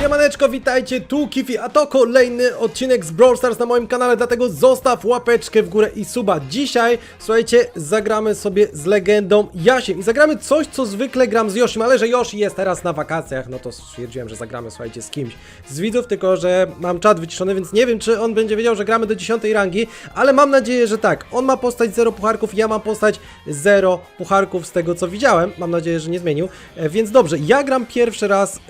Siemaneczko, witajcie, tu Kifi, a to kolejny odcinek z Brawl Stars na moim kanale, dlatego zostaw łapeczkę w górę i suba. Dzisiaj, słuchajcie, zagramy sobie z legendą Jasiem i zagramy coś, co zwykle gram z Yoshim, ale że Yoshi jest teraz na wakacjach, no to stwierdziłem, że zagramy, słuchajcie, z kimś z widzów, tylko że mam czat wyciszony, więc nie wiem, czy on będzie wiedział, że gramy do 10 rangi, ale mam nadzieję, że tak. On ma postać 0 pucharków, ja mam postać 0 pucharków z tego, co widziałem. Mam nadzieję, że nie zmienił. E, więc dobrze, ja gram pierwszy raz e,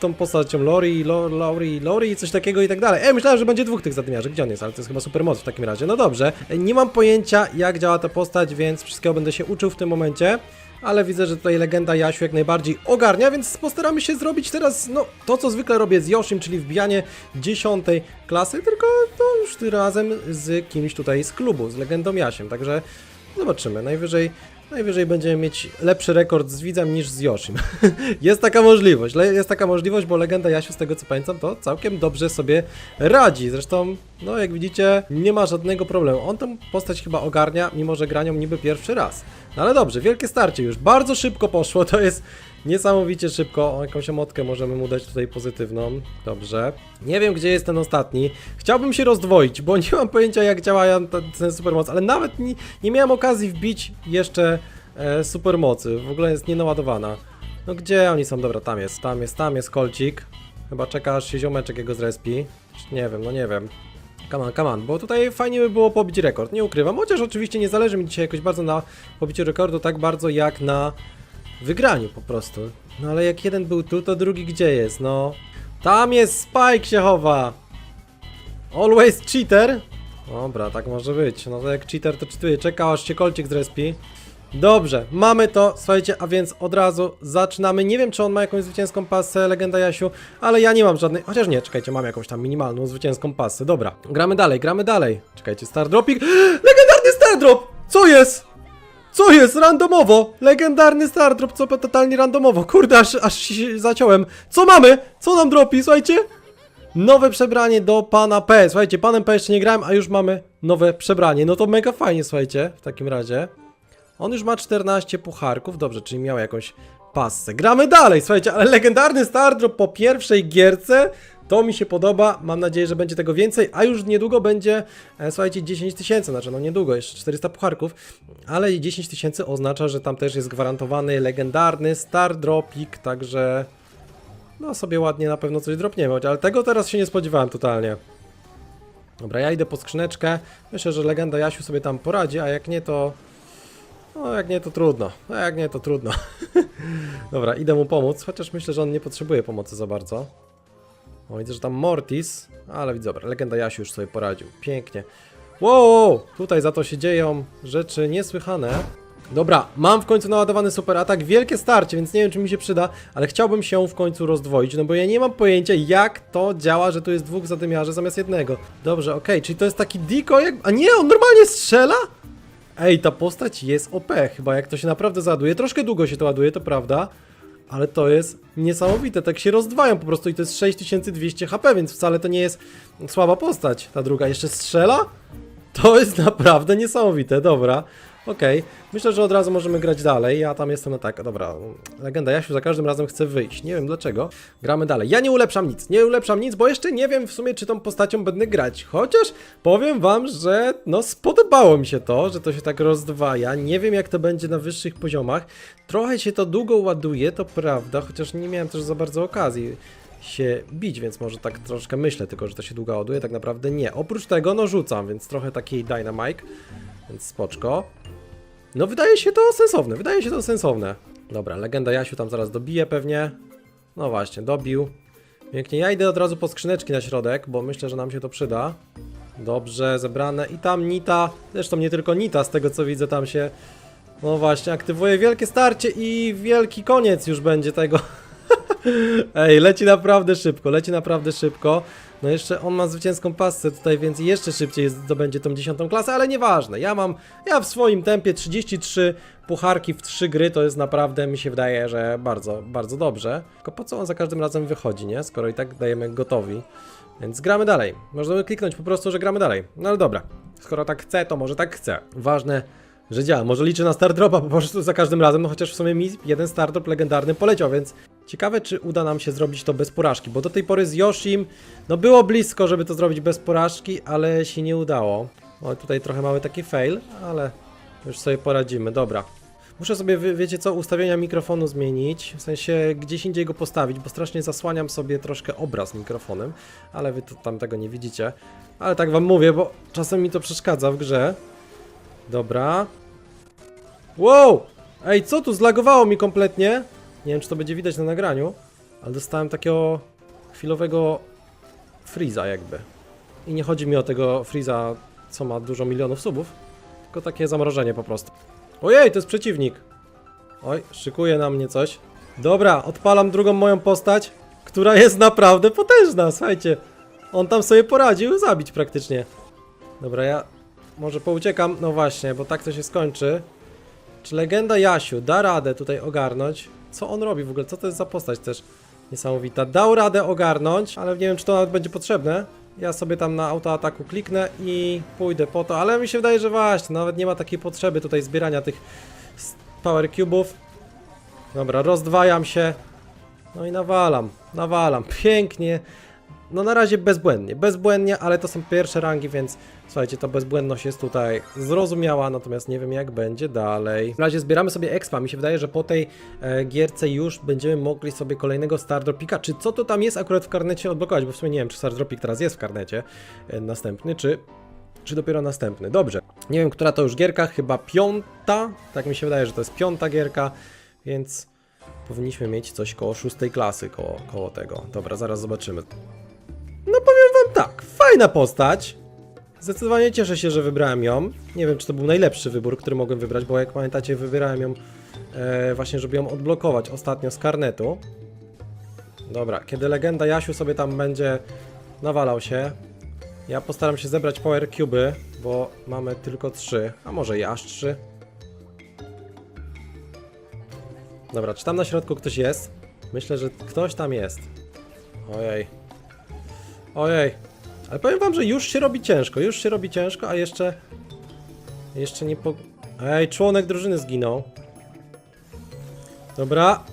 tą postacią Lori, Lo- Lori, Lori, coś takiego i tak dalej. E, myślałem, że będzie dwóch tych zadymiarzy. Gdzie on jest? Ale to jest chyba super moc w takim razie. No dobrze. E, Nie mam pojęcia, jak działa ta postać, więc wszystkiego będę się uczył w tym momencie. Ale widzę, że tutaj legenda Jasiu jak najbardziej ogarnia, więc postaramy się zrobić teraz, no, to co zwykle robię z Yoshim, czyli wbijanie 10 klasy, tylko to już razem z kimś tutaj z klubu, z legendą Jasiem, także zobaczymy. Najwyżej, najwyżej będziemy mieć lepszy rekord z widzem niż z Yoshim. jest taka możliwość, jest taka możliwość, bo legenda Jasiu, z tego co pamiętam, to całkiem dobrze sobie radzi. Zresztą, no jak widzicie, nie ma żadnego problemu. On tę postać chyba ogarnia, mimo że granią niby pierwszy raz. No ale dobrze, wielkie starcie już. Bardzo szybko poszło, to jest niesamowicie szybko. O, jakąś emotkę możemy mu dać tutaj pozytywną. Dobrze. Nie wiem, gdzie jest ten ostatni. Chciałbym się rozdwoić, bo nie mam pojęcia, jak działa ten supermoc, ale nawet nie, nie miałem okazji wbić jeszcze e, supermocy. W ogóle jest nienaładowana. No gdzie oni są? Dobra, tam jest, tam jest, tam jest kolcik. Chyba czeka, aż się ziomeczek jego zrespi. Nie wiem, no nie wiem. Come on, come on, bo tutaj fajnie by było pobić rekord, nie ukrywam, chociaż oczywiście nie zależy mi dzisiaj jakoś bardzo na pobiciu rekordu, tak bardzo jak na wygraniu po prostu. No ale jak jeden był tu, to drugi gdzie jest, no? Tam jest Spike się chowa! Always cheater? Dobra, tak może być, no to jak cheater to czytuje, czeka aż się kolcik zrespi. Dobrze, mamy to, słuchajcie, a więc od razu zaczynamy. Nie wiem, czy on ma jakąś zwycięską pasę, legenda Jasiu, ale ja nie mam żadnej. Chociaż nie, czekajcie, mam jakąś tam minimalną zwycięską pasę. Dobra, gramy dalej, gramy dalej. Czekajcie, Star Dropik. Legendarny Star Drop! Co jest? Co jest? Randomowo! Legendarny Star Drop, co totalnie randomowo. Kurde, aż, aż się zaciąłem. Co mamy? Co nam dropi, słuchajcie? Nowe przebranie do pana P. Słuchajcie, panem P jeszcze nie grałem, a już mamy nowe przebranie. No to mega fajnie, słuchajcie, w takim razie. On już ma 14 pucharków, dobrze, czyli miał jakąś passę. Gramy dalej, słuchajcie, ale legendarny Stardrop po pierwszej gierce, to mi się podoba, mam nadzieję, że będzie tego więcej, a już niedługo będzie, e, słuchajcie, 10 tysięcy, znaczy no niedługo, jeszcze 400 pucharków, ale 10 tysięcy oznacza, że tam też jest gwarantowany legendarny Stardropik, także no sobie ładnie na pewno coś dropniemy, ale tego teraz się nie spodziewałem totalnie. Dobra, ja idę po skrzyneczkę, myślę, że legenda Jasiu sobie tam poradzi, a jak nie to... No, jak nie, to trudno. No, jak nie, to trudno. Dobra, idę mu pomóc, chociaż myślę, że on nie potrzebuje pomocy za bardzo. O, widzę, że tam Mortis, ale widzę, dobra, legenda Jasiu już sobie poradził. Pięknie. Wow, tutaj za to się dzieją rzeczy niesłychane. Dobra, mam w końcu naładowany super atak, wielkie starcie, więc nie wiem, czy mi się przyda, ale chciałbym się w końcu rozdwoić, no bo ja nie mam pojęcia, jak to działa, że tu jest dwóch zadymiarzy zamiast jednego. Dobrze, okej, czyli to jest taki decoy, jak... a nie, on normalnie strzela? Ej, ta postać jest OP, chyba jak to się naprawdę załaduje. Troszkę długo się to ładuje, to prawda. Ale to jest niesamowite, tak się rozdwają po prostu i to jest 6200 HP, więc wcale to nie jest słaba postać. Ta druga jeszcze strzela? To jest naprawdę niesamowite, dobra. Okej, myślę, że od razu możemy grać dalej. Ja tam jestem na tak, dobra. Legenda Jasiu za każdym razem chce wyjść. Nie wiem dlaczego. Gramy dalej. Ja nie ulepszam nic, nie ulepszam nic, bo jeszcze nie wiem w sumie, czy tą postacią będę grać. Chociaż powiem wam, że no spodobało mi się to, że to się tak rozdwaja. Nie wiem, jak to będzie na wyższych poziomach. Trochę się to długo ładuje, to prawda, chociaż nie miałem też za bardzo okazji się bić, więc może tak troszkę myślę tylko, że to się długo ładuje, tak naprawdę nie. Oprócz tego, no rzucam, więc trochę takiej dynamite, więc spoczko. No wydaje się to sensowne, wydaje się to sensowne. Dobra, legenda Jasiu tam zaraz dobije pewnie. No właśnie, dobił. Pięknie, ja idę od razu po skrzyneczki na środek, bo myślę, że nam się to przyda. Dobrze, zebrane. I tam Nita, zresztą nie tylko Nita, z tego co widzę tam się... No właśnie, aktywuje wielkie starcie i wielki koniec już będzie tego. Ej, leci naprawdę szybko, leci naprawdę szybko. No jeszcze on ma zwycięską pasę tutaj, więc jeszcze szybciej zdobędzie tą 10 klasę, ale nieważne. Ja mam, ja w swoim tempie 33 pucharki w 3 gry, to jest naprawdę, mi się wydaje, że bardzo, bardzo dobrze. Tylko po co on za każdym razem wychodzi, nie? Skoro i tak dajemy gotowi. Więc gramy dalej. Możemy kliknąć po prostu, że gramy dalej. No ale dobra. Skoro tak chce, to może tak chce. Ważne, że działa. Może liczę na Stardropa po prostu za każdym razem, no chociaż w sumie mi jeden Stardrop legendarny poleciał, więc Ciekawe, czy uda nam się zrobić to bez porażki, bo do tej pory z Yoshim, no było blisko, żeby to zrobić bez porażki, ale się nie udało. O, tutaj trochę mały taki fail, ale już sobie poradzimy, dobra. Muszę sobie, wie- wiecie co, ustawienia mikrofonu zmienić, w sensie gdzieś indziej go postawić, bo strasznie zasłaniam sobie troszkę obraz mikrofonem, ale wy to tam tego nie widzicie. Ale tak wam mówię, bo czasem mi to przeszkadza w grze. Dobra. Wow! Ej, co tu? Zlagowało mi kompletnie. Nie wiem, czy to będzie widać na nagraniu, ale dostałem takiego chwilowego freeza jakby. I nie chodzi mi o tego freeza, co ma dużo milionów subów, tylko takie zamrożenie po prostu. Ojej, to jest przeciwnik. Oj, szykuje na mnie coś. Dobra, odpalam drugą moją postać, która jest naprawdę potężna, słuchajcie. On tam sobie poradził zabić praktycznie. Dobra, ja może pouciekam. No właśnie, bo tak to się skończy. Czy legenda Jasiu da radę tutaj ogarnąć? Co on robi w ogóle? Co to jest za postać też niesamowita? Dał radę ogarnąć, ale nie wiem, czy to nawet będzie potrzebne. Ja sobie tam na autoataku kliknę i pójdę po to, ale mi się wydaje, że właśnie, nawet nie ma takiej potrzeby tutaj zbierania tych power cubów. Dobra, rozdwajam się. No i nawalam, nawalam. Pięknie. No na razie bezbłędnie, bezbłędnie, ale to są pierwsze rangi, więc słuchajcie, ta bezbłędność jest tutaj zrozumiała, natomiast nie wiem jak będzie dalej. W razie zbieramy sobie expa, mi się wydaje, że po tej e, gierce już będziemy mogli sobie kolejnego Stardropika, czy co to tam jest akurat w karnecie odblokować, bo w sumie nie wiem, czy Stardropik teraz jest w karnecie e, następny, czy czy dopiero następny. Dobrze. Nie wiem, która to już gierka, chyba piąta. Tak mi się wydaje, że to jest piąta gierka, więc powinniśmy mieć coś koło szóstej klasy, koło, koło tego. Dobra, zaraz zobaczymy. No powiem wam tak, fajna postać. Zdecydowanie cieszę się, że wybrałem ją. Nie wiem, czy to był najlepszy wybór, który mogłem wybrać, bo jak pamiętacie, wybierałem ją e, właśnie, żeby ją odblokować ostatnio z karnetu. Dobra, kiedy legenda Jasiu sobie tam będzie nawalał się, ja postaram się zebrać power cuby, bo mamy tylko trzy, a może i aż trzy. Dobra, czy tam na środku ktoś jest? Myślę, że ktoś tam jest. Ojej. Ojej. Ale powiem wam, że już się robi ciężko, już się robi ciężko, a jeszcze... Jeszcze nie po... Ej, członek drużyny zginął. Dobra.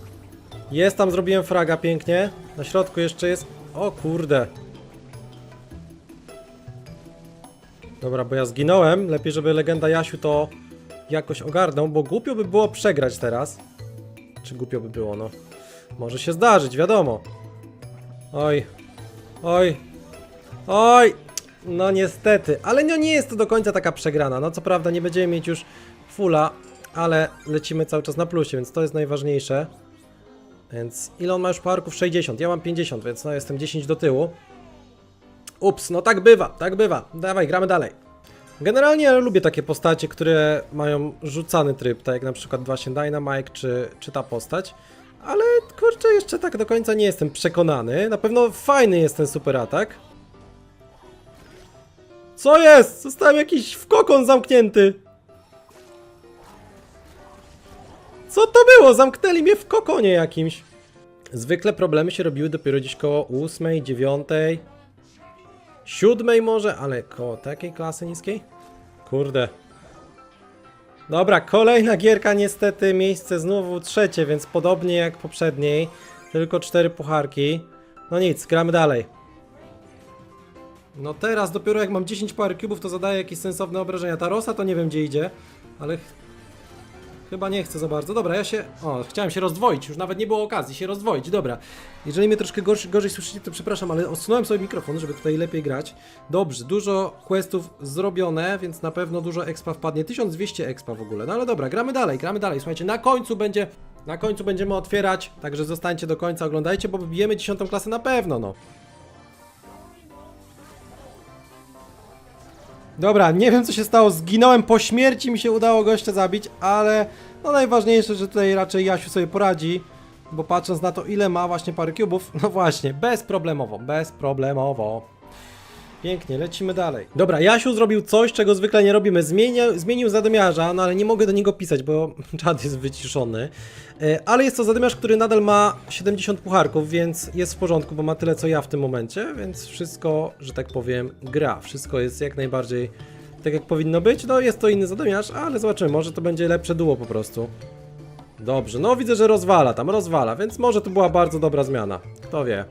Jest tam, zrobiłem fraga pięknie. Na środku jeszcze jest... O kurde. Dobra, bo ja zginąłem. Lepiej, żeby legenda Jasiu to jakoś ogarnął, bo głupio by było przegrać teraz. Czy głupio by było, no. Może się zdarzyć, wiadomo. Oj. Oj. Oj. No niestety, ale no nie jest to do końca taka przegrana. No co prawda nie będziemy mieć już fulla, ale lecimy cały czas na plusie, więc to jest najważniejsze. Więc ile on ma już parków? 60. Ja mam 50, więc no jestem 10 do tyłu. Ups, no tak bywa, tak bywa. Dawaj, gramy dalej. Generalnie ja lubię takie postacie, które mają rzucany tryb, tak jak na przykład właśnie Dynamite czy, czy ta postać. Ale kurczę, jeszcze tak do końca nie jestem przekonany. Na pewno fajny jest ten super atak. Co jest? Zostałem jakiś w kokon zamknięty. Co to było? Zamknęli mnie w kokonie jakimś. Zwykle problemy się robiły dopiero gdzieś koło 8, 9, 7 może, ale koło takiej klasy niskiej? Kurde. Dobra, kolejna gierka niestety, miejsce znowu trzecie, więc podobnie jak poprzedniej, tylko cztery pucharki. No nic, gramy dalej. No teraz dopiero jak mam 10 power cubów, to zadaję jakieś sensowne obrażenia. Ta Rosa to nie wiem gdzie idzie, ale ch chyba nie chcę za bardzo. Dobra, ja się... O, chciałem się rozdwoić, już nawet nie było okazji się rozdwoić, dobra. Jeżeli mnie troszkę gorzej, gorzej słyszycie, to przepraszam, ale odsunąłem sobie mikrofon, żeby tutaj lepiej grać. Dobrze, dużo questów zrobione, więc na pewno dużo expa wpadnie. 1200 expa w ogóle. No ale dobra, gramy dalej, gramy dalej. Słuchajcie, na końcu będzie... Na końcu będziemy otwierać, także zostańcie do końca, oglądajcie, bo bijemy 10 klasę na pewno, no. Dobra, nie wiem co się stało, zginąłem po śmierci, mi się udało gościa zabić, ale no najważniejsze, że tutaj raczej Jasiu sobie poradzi, bo patrząc na to ile ma właśnie parę cubów, no właśnie, bezproblemowo, bezproblemowo. Pięknie, lecimy dalej. Dobra, Jasiu zrobił coś, czego zwykle nie robimy. Zmienia, zmienił zadymiarza, no ale nie mogę do niego pisać, bo czad jest wyciszony. E, Ale jest to zadymiarz, który nadal ma 70 pucharków, więc jest w porządku, bo ma tyle co ja w tym momencie, więc wszystko, że tak powiem, gra. Wszystko jest jak najbardziej tak jak powinno być. No jest to inny zadymiarz, ale zobaczymy, może to będzie lepsze duo po prostu. Dobrze, no widzę, że rozwala tam, rozwala, więc może to była bardzo dobra zmiana. Kto wie.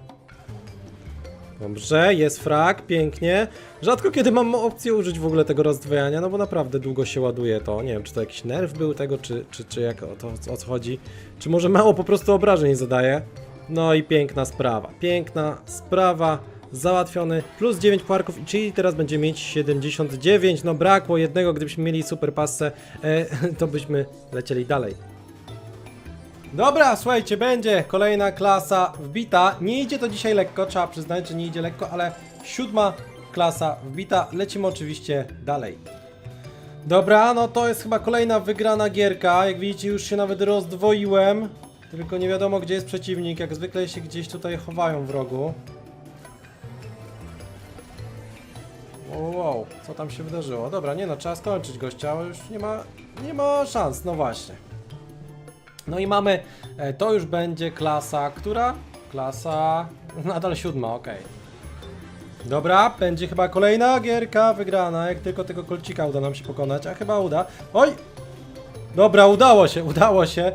Dobrze, jest frag, pięknie. Rzadko kiedy mam opcję użyć w ogóle tego rozdwajania, no bo naprawdę długo się ładuje to. Nie wiem, czy to jakiś nerw był tego, czy, czy, czy jak o to o co chodzi. Czy może mało po prostu obrażeń zadaje. No i piękna sprawa, piękna sprawa. Załatwiony, plus 9 puarków, i czyli teraz będzie mieć 79. No brakło jednego, gdybyśmy mieli super passę, e, to byśmy lecieli dalej. Dobra, słuchajcie, będzie kolejna klasa wbita. Nie idzie to dzisiaj lekko, trzeba przyznać, że nie idzie lekko, ale siódma klasa wbita. Lecimy oczywiście dalej. Dobra, no to jest chyba kolejna wygrana gierka. Jak widzicie, już się nawet rozdwoiłem. Tylko nie wiadomo, gdzie jest przeciwnik. Jak zwykle się gdzieś tutaj chowają w rogu. Wow, wow, co tam się wydarzyło? Dobra, nie no, trzeba skończyć gościa, już nie ma, nie ma szans, no właśnie. No i mamy, e, to już będzie klasa, która? Klasa, nadal siódma, okej. Dobra, będzie chyba kolejna gierka wygrana, jak tylko tego kolcika uda nam się pokonać, a chyba uda. Oj! Dobra, udało się, udało się.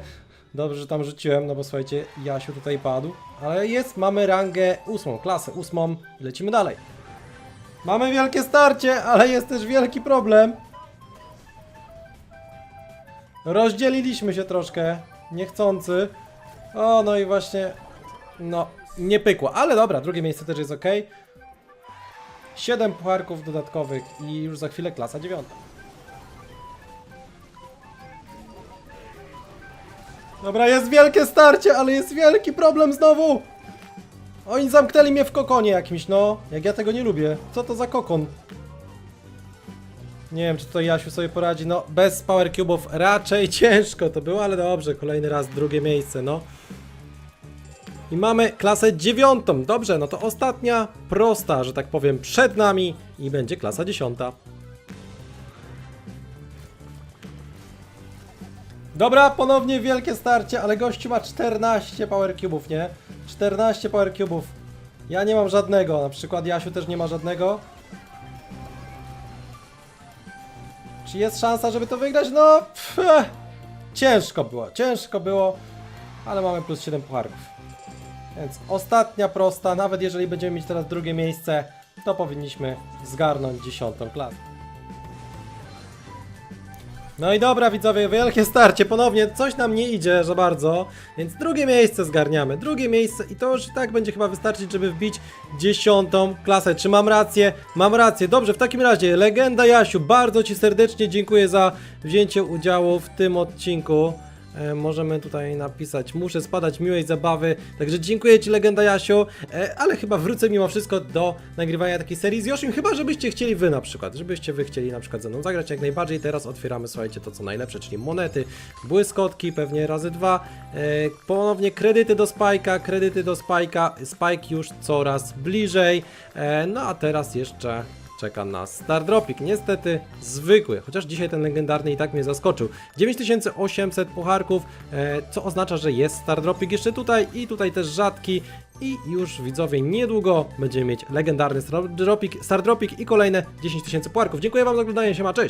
Dobrze, że tam rzuciłem, no bo słuchajcie, Jasiu tutaj padł. Ale jest, mamy rangę ósmą, klasę ósmą i lecimy dalej. Mamy wielkie starcie, ale jest też wielki problem. Rozdzieliliśmy się troszkę, niechcący. O, no i właśnie, no, nie pykło, ale dobra, drugie miejsce też jest ok. 7 pucharków dodatkowych i już za chwilę klasa dziewiąta. Dobra, jest wielkie starcie, ale jest wielki problem znowu! Oni zamknęli mnie w kokonie jakimś, no. Jak ja tego nie lubię. Co to za kokon? Nie wiem, czy tutaj Jasiu sobie poradzi. No, bez Power Cube'ów raczej ciężko to było, ale dobrze, kolejny raz drugie miejsce, no. I mamy klasę dziewiątą. Dobrze, no to ostatnia prosta, że tak powiem, przed nami i będzie klasa dziesiąta. Dobra, ponownie wielkie starcie, ale gościu ma 14 Power Cube'ów, nie? 14 Power Cube'ów. Ja nie mam żadnego, na przykład Jasiu też nie ma żadnego. Czy jest szansa, żeby to wygrać? No, pff, ciężko było, ciężko było, ale mamy plus 7 pucharków. Więc ostatnia prosta, nawet jeżeli będziemy mieć teraz drugie miejsce, to powinniśmy zgarnąć dziesiątą klasę. No i dobra widzowie, wielkie starcie, ponownie coś nam nie idzie za bardzo, więc drugie miejsce zgarniamy, drugie miejsce i to już i tak będzie chyba wystarczyć, żeby wbić dziesiątą klasę. Czy mam rację? Mam rację, dobrze, w takim razie, Legenda Jasiu, bardzo Ci serdecznie dziękuję za wzięcie udziału w tym odcinku. E, możemy tutaj napisać, muszę spadać miłej zabawy, także dziękuję Ci Legenda Jasiu, e, ale chyba wrócę mimo wszystko do nagrywania takiej serii z Yoshim, chyba żebyście chcieli Wy na przykład, żebyście Wy chcieli na przykład ze mną zagrać jak najbardziej, teraz otwieramy, słuchajcie, to co najlepsze, czyli monety, błyskotki, pewnie razy dwa, e, ponownie kredyty do Spike'a, kredyty do Spike'a, Spike już coraz bliżej, no a teraz jeszcze czeka nas Star Dropik. Niestety zwykły, chociaż dzisiaj ten legendarny i tak mnie zaskoczył. 9800 pucharków, e, co oznacza, że jest Star Dropik jeszcze tutaj i tutaj też rzadki. I już widzowie niedługo będziemy mieć legendarny Star Dropik, Star Dropik i kolejne 10 tysięcy pucharków. Dziękuję Wam za oglądanie, się ma cześć!